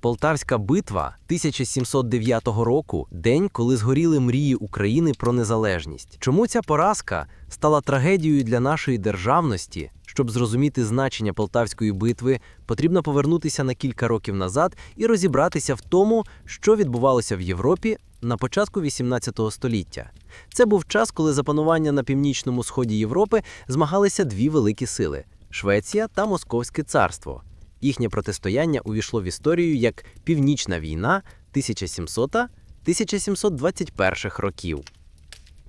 Полтавська битва 1709 року день, коли згоріли мрії України про незалежність. Чому ця поразка стала трагедією для нашої державності? Щоб зрозуміти значення Полтавської битви, потрібно повернутися на кілька років назад і розібратися в тому, що відбувалося в Європі на початку XVIII століття. Це був час, коли за панування на північному сході Європи змагалися дві великі сили Швеція та Московське царство. Їхнє протистояння увійшло в історію як Північна війна 1700-1721 років.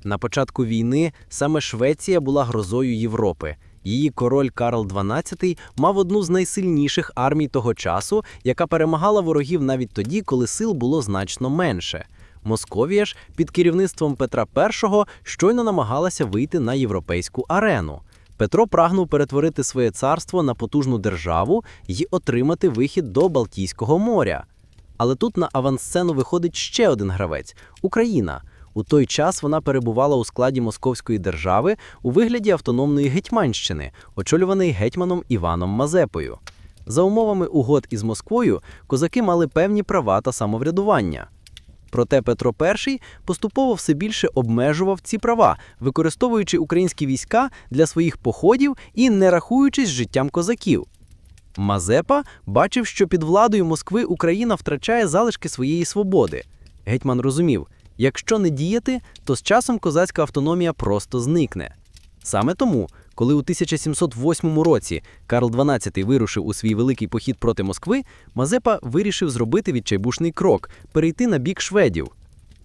На початку війни саме Швеція була грозою Європи. Її король Карл XII мав одну з найсильніших армій того часу, яка перемагала ворогів навіть тоді, коли сил було значно менше. Московія ж під керівництвом Петра І щойно намагалася вийти на європейську арену. Петро прагнув перетворити своє царство на потужну державу і отримати вихід до Балтійського моря. Але тут на авансцену виходить ще один гравець Україна. У той час вона перебувала у складі Московської держави у вигляді автономної Гетьманщини, очолюваної гетьманом Іваном Мазепою. За умовами угод із Москвою козаки мали певні права та самоврядування. Проте Петро І поступово все більше обмежував ці права, використовуючи українські війська для своїх походів і не рахуючись життям козаків. Мазепа бачив, що під владою Москви Україна втрачає залишки своєї свободи. Гетьман розумів, якщо не діяти, то з часом козацька автономія просто зникне. Саме тому, коли у 1708 році Карл XII вирушив у свій великий похід проти Москви, Мазепа вирішив зробити відчайбушний крок перейти на бік шведів.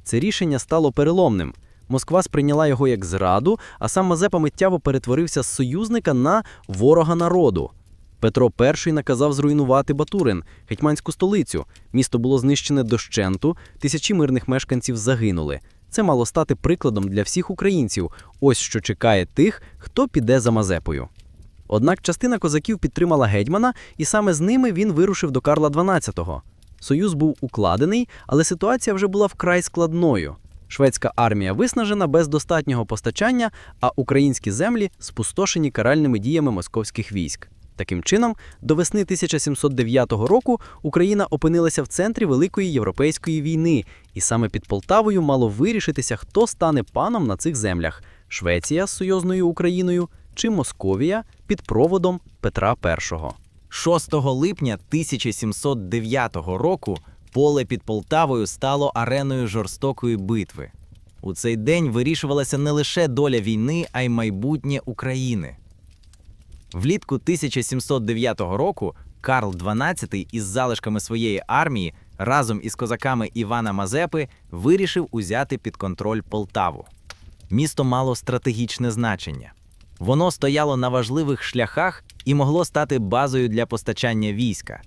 Це рішення стало переломним. Москва сприйняла його як зраду, а сам Мазепа миттєво перетворився з союзника на ворога народу. Петро І наказав зруйнувати Батурин, гетьманську столицю. Місто було знищене дощенту, тисячі мирних мешканців загинули. Це мало стати прикладом для всіх українців. Ось що чекає тих, хто піде за Мазепою. Однак частина козаків підтримала гетьмана, і саме з ними він вирушив до Карла XII. Союз був укладений, але ситуація вже була вкрай складною. Шведська армія виснажена без достатнього постачання, а українські землі спустошені каральними діями московських військ. Таким чином, до весни 1709 року Україна опинилася в центрі Великої європейської війни, і саме під Полтавою мало вирішитися, хто стане паном на цих землях: Швеція з союзною Україною чи Московія під проводом Петра І. 6 липня 1709 року поле під Полтавою стало ареною жорстокої битви. У цей день вирішувалася не лише доля війни, а й майбутнє України. Влітку 1709 року Карл XII із залишками своєї армії разом із козаками Івана Мазепи вирішив узяти під контроль Полтаву. Місто мало стратегічне значення. Воно стояло на важливих шляхах і могло стати базою для постачання війська.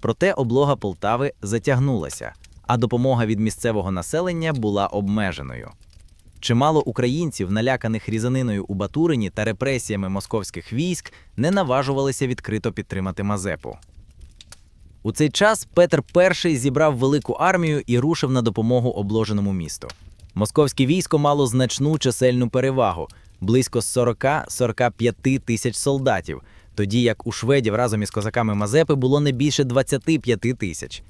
Проте облога Полтави затягнулася, а допомога від місцевого населення була обмеженою. Чимало українців, наляканих різаниною у Батурині та репресіями московських військ, не наважувалися відкрито підтримати Мазепу. У цей час Петр І зібрав велику армію і рушив на допомогу обложеному місту. Московське військо мало значну чисельну перевагу близько 40-45 тисяч солдатів, тоді як у шведів разом із козаками Мазепи було не більше 25 тисяч.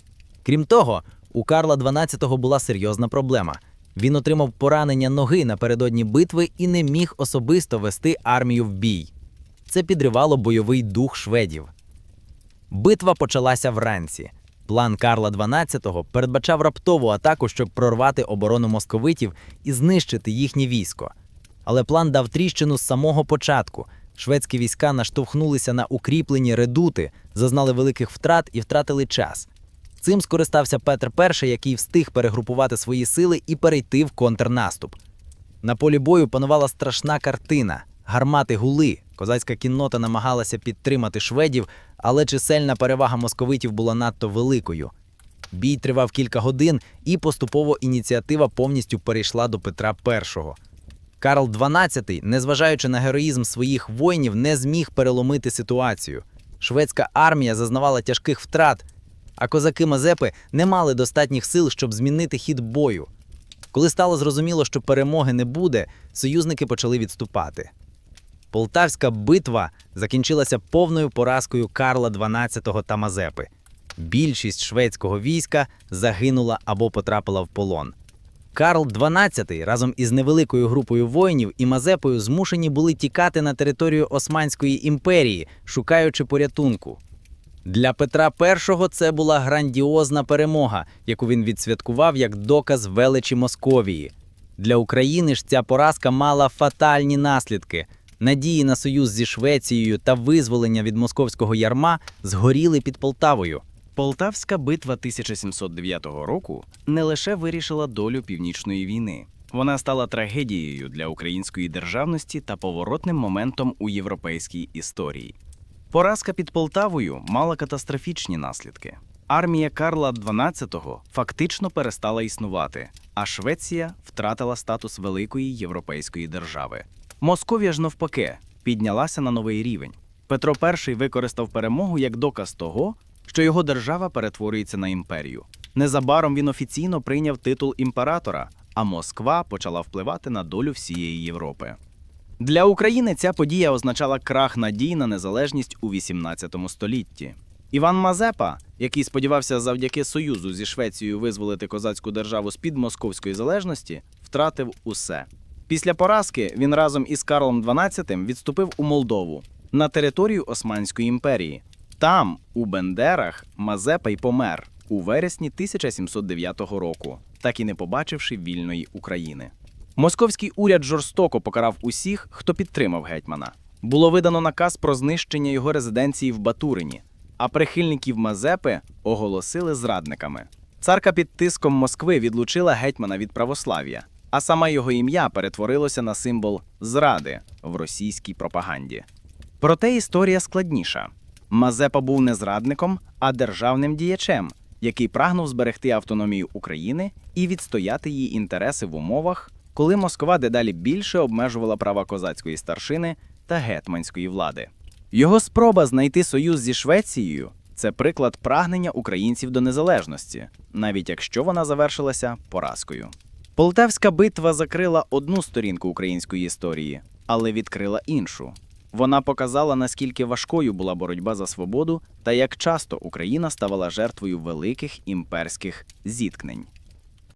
Крім того, у Карла XII була серйозна проблема. Він отримав поранення ноги напередодні битви і не міг особисто вести армію в бій. Це підривало бойовий дух шведів. Битва почалася вранці. План Карла XII передбачав раптову атаку, щоб прорвати оборону московитів і знищити їхнє військо. Але план дав тріщину з самого початку. Шведські війська наштовхнулися на укріплені редути, зазнали великих втрат і втратили час. Цим скористався Петр І, який встиг перегрупувати свої сили і перейти в контрнаступ. На полі бою панувала страшна картина. Гармати гули. Козацька кіннота намагалася підтримати шведів, але чисельна перевага московитів була надто великою. Бій тривав кілька годин, і поступово ініціатива повністю перейшла до Петра І. Карл XII, незважаючи на героїзм своїх воїнів, не зміг переломити ситуацію. Шведська армія зазнавала тяжких втрат, а козаки Мазепи не мали достатніх сил, щоб змінити хід бою. Коли стало зрозуміло, що перемоги не буде, союзники почали відступати. Полтавська битва закінчилася повною поразкою Карла XII та Мазепи. Більшість шведського війська загинула або потрапила в полон. Карл XII разом із невеликою групою воїнів і Мазепою змушені були тікати на територію Османської імперії, шукаючи порятунку. Для Петра І це була грандіозна перемога, яку він відсвяткував як доказ величі Московії. Для України ж ця поразка мала фатальні наслідки. Надії на союз зі Швецією та визволення від московського ярма згоріли під Полтавою. Полтавська битва 1709 року не лише вирішила долю північної війни, вона стала трагедією для української державності та поворотним моментом у європейській історії. Поразка під Полтавою мала катастрофічні наслідки. Армія Карла XII фактично перестала існувати, а Швеція втратила статус великої європейської держави. Московія ж навпаки піднялася на новий рівень. Петро І використав перемогу як доказ того, що його держава перетворюється на імперію. Незабаром він офіційно прийняв титул імператора, а Москва почала впливати на долю всієї Європи. Для України ця подія означала крах надій на незалежність у XVIII столітті. Іван Мазепа, який сподівався завдяки союзу зі Швецією визволити козацьку державу з-під московської залежності, втратив усе. Після поразки він разом із Карлом XII відступив у Молдову на територію Османської імперії. Там, у Бендерах, Мазепа й помер у вересні 1709 року, так і не побачивши вільної України. Московський уряд жорстоко покарав усіх, хто підтримав гетьмана. Було видано наказ про знищення його резиденції в Батурині, а прихильників Мазепи оголосили зрадниками. Царка під тиском Москви відлучила гетьмана від православ'я, а саме його ім'я перетворилося на символ зради в російській пропаганді. Проте історія складніша. Мазепа був не зрадником, а державним діячем, який прагнув зберегти автономію України і відстояти її інтереси в умовах, коли Москва дедалі більше обмежувала права козацької старшини та гетманської влади. Його спроба знайти союз зі Швецією це приклад прагнення українців до незалежності, навіть якщо вона завершилася поразкою. Полтавська битва закрила одну сторінку української історії, але відкрила іншу. Вона показала, наскільки важкою була боротьба за свободу та як часто Україна ставала жертвою великих імперських зіткнень.